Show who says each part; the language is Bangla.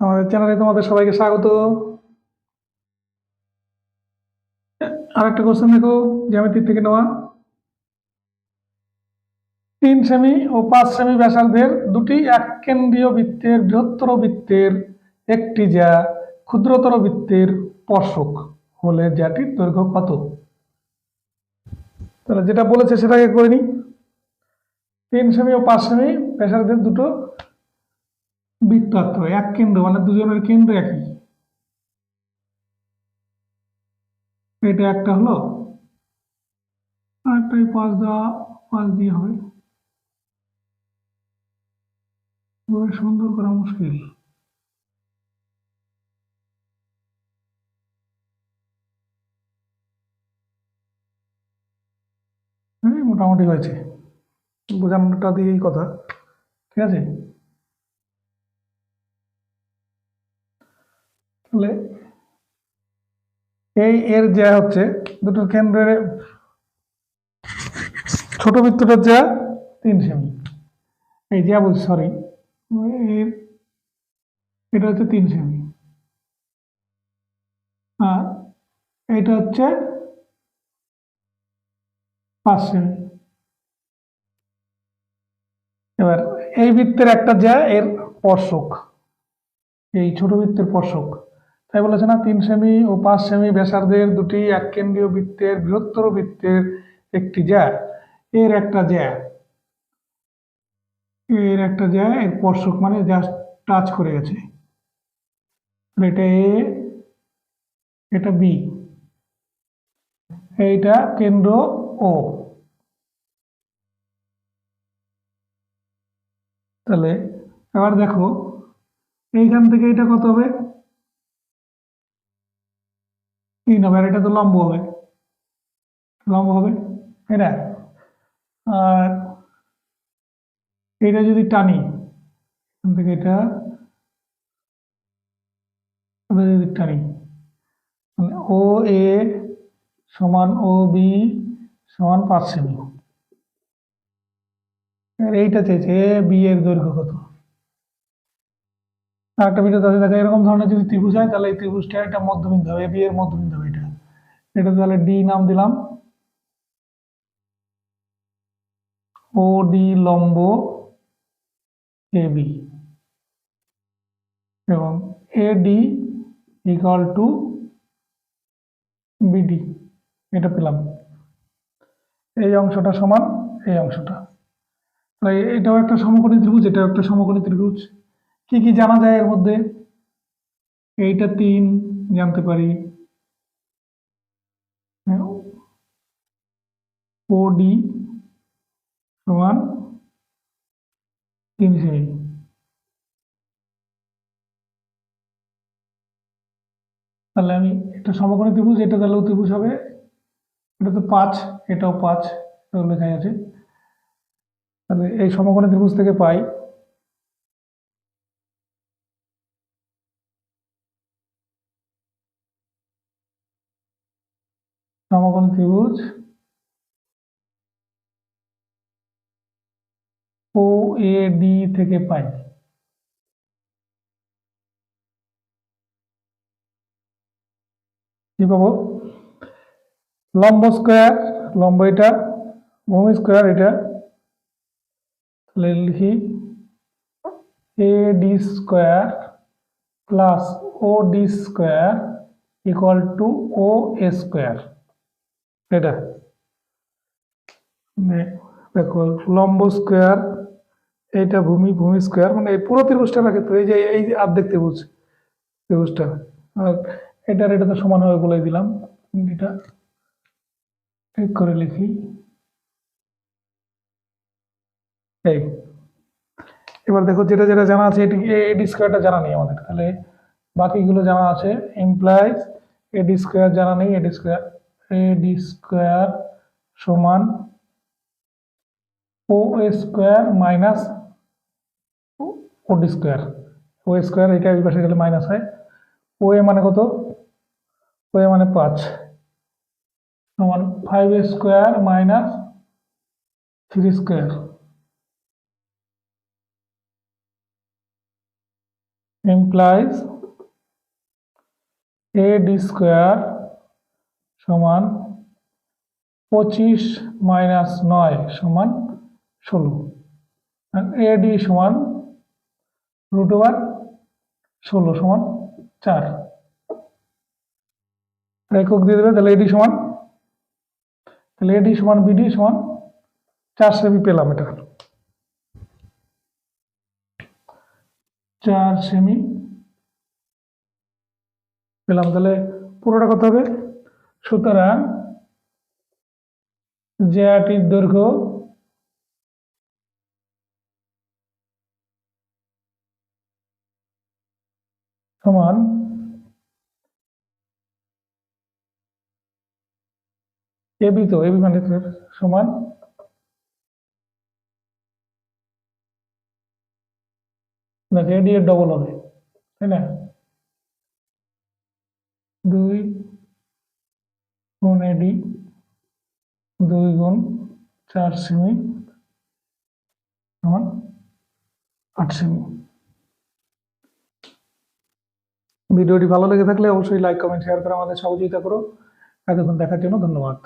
Speaker 1: আমাদের চ্যানেলে তোমাদের সবাইকে স্বাগত। আরেকটা কোশ্চেন দেখো, জ্যামিতির থেকে নেওয়া। তিন সেমি ও পাঁচ সেমি ব্যাসার্ধের দুটি এক কেন্দ্রীয় বৃত্তের বৃহত্তর বৃত্তের একটি যা ক্ষুদ্রতর বৃত্তের স্পর্শক হলে যাটির দৈর্ঘ্য কত? তাহলে যেটা বলেছে সেটাকে করে নিই তিন সেমি ও পাঁচ সেমি ব্যাসার্ধের দুটো বৃত্ত আঁকতে হবে এক কেন্দ্র মানে দুজনের কেন্দ্র একই। এটা একটা হলো, আরেকটাই পাঁচ দেওয়া, পাঁচ দিয়ে হবে। সুন্দর করা মুশকিল। মোটামুটি হয়েছে। বোঝানোটা দিয়েই কথা, ঠিক আছে? তাহলে এই এর যা হচ্ছে দুটোর কেন্দ্রের ছোট বৃত্তটার যা তিন সেমি। এই যা বলছি সরি এর এটা হচ্ছে তিন সেমি। আর এটা হচ্ছে পাঁচ সেমি। এবার এই বৃত্তের একটা যা এর স্পর্শক, এই ছোট বৃত্তের স্পর্শক। তাই বলেছে না, তিন সেমি ও পাঁচ সেমি ব্যাসার্ধের দুটি এক কেন্দ্রীয় বৃত্তের বৃহত্তর বৃত্তের একটি জ্যা। এর একটা জ্যা। এর একটা জ্যা এর স্পর্শক মানে জাস্ট টাচ করে গেছে। এটা এ, এটা বি। এইটা কেন্দ্র ও। তাহলে এবার দেখো, এইখান থেকে এটা কত হবে? তিন হবে, আর এটা তো লম্ব হবে। লম্ব হবে না আর এটা যদি টানি থেকে এটা এটা যদি টানি মানে ও এ সমান ও বি সমান পাঁচ সেমি। আর এইটা চেয়েছে এ বি এর দৈর্ঘ্য কত? একটা ভিডিও আছে, দেখো, এরকম ধরনের যদি ত্রিভুজ হয়, তাহলে এই ত্রিভুজটা একটা মধ্যবিন্দু হবে এ বি এর মধ্যবিন্দু এটা তাহলে ডি নাম দিলাম। ও ডি লম্ব এ বি এবং A D equal to BD এটা পেলাম। এই অংশটা সমান এই অংশটা। তাই এটাও একটা সমকোণী ত্রিভুজ, এটাও একটা সমকোণী ত্রিভুজ। কি কি জানা যায় এর মধ্যে? এইটা তিন, জানতে পারি। ও ডি সমান তিন সেমি তাহলে আমি এটা সমকোণী ত্রিভুজ, এটা তাহলেও ত্রিভুজ হবে। এটা তো পাঁচ, এটাও পাঁচ, এটাও লেখাই আছে। তাহলে এই সমকোণী ত্রিভুজ থেকে পাই। সমকোণ ত্রিভুজ ও এ ডি থেকে পাই। কি পাবো? লম্ব স্কোয়ার লম্ব এটা, ভূমি স্কোয়ার এটা। তাহলে লিখি A D square plus O D square equal to O A square এটা। মানে দেখো, লম্ব স্কোয়ার এইটা ভূমি ভূমি স্কোয়ার মানে এই পুরো ত্রিভুজটা রাখে তো এই যে এই অর্ধেক ত্রিভুজ, ত্রিভুজটা। আর এটার এটা তো সমান হবে বলে দিলাম। এটা ঠিক করে লিখি। এই। এবার দেখো যেটা যেটা জানা আছে, এটি এডি স্কোয়ারটা জানা নেই আমাদের। তাহলে বাকিগুলো জানা আছে। ইমপ্লাইজ এডি স্কোয়ার জানা নেই এডি স্কোয়ার এডি স্কোয়ার সমান O square minus O D square O square এটা এই পাশে গেলে মাইনাস হয়। ও এ মানে কত? ও এ মানে পাঁচ। সমান five square minus three square implies AD square সমান পঁচিশ মাইনাস নয় সমান ষোলো। এডি সমান রুট ওভার ষোলো সমান চার। একক দিয়ে দেবে তাহলে এডি সমান, তাহলে এডি সমান বিডি সমান চার সেমি পেলাম এটা। চার সেমি পেলাম, তাহলে পুরোটা কত হবে? সুতরাং জেআরটির দৈর্ঘ্য সমান এবি তো এবি মানে সমান দেখো এডি এর ডবল হবে, তাই না? দুই গুণ এডি দুই গুণ চার সেমি সমান আট সেমি। ভিডিওটি ভালো লেগে থাকলে অবশ্যই লাইক কমেন্ট শেয়ার করে আমাদের সহযোগিতা করো। এতক্ষণ দেখার জন্য ধন্যবাদ।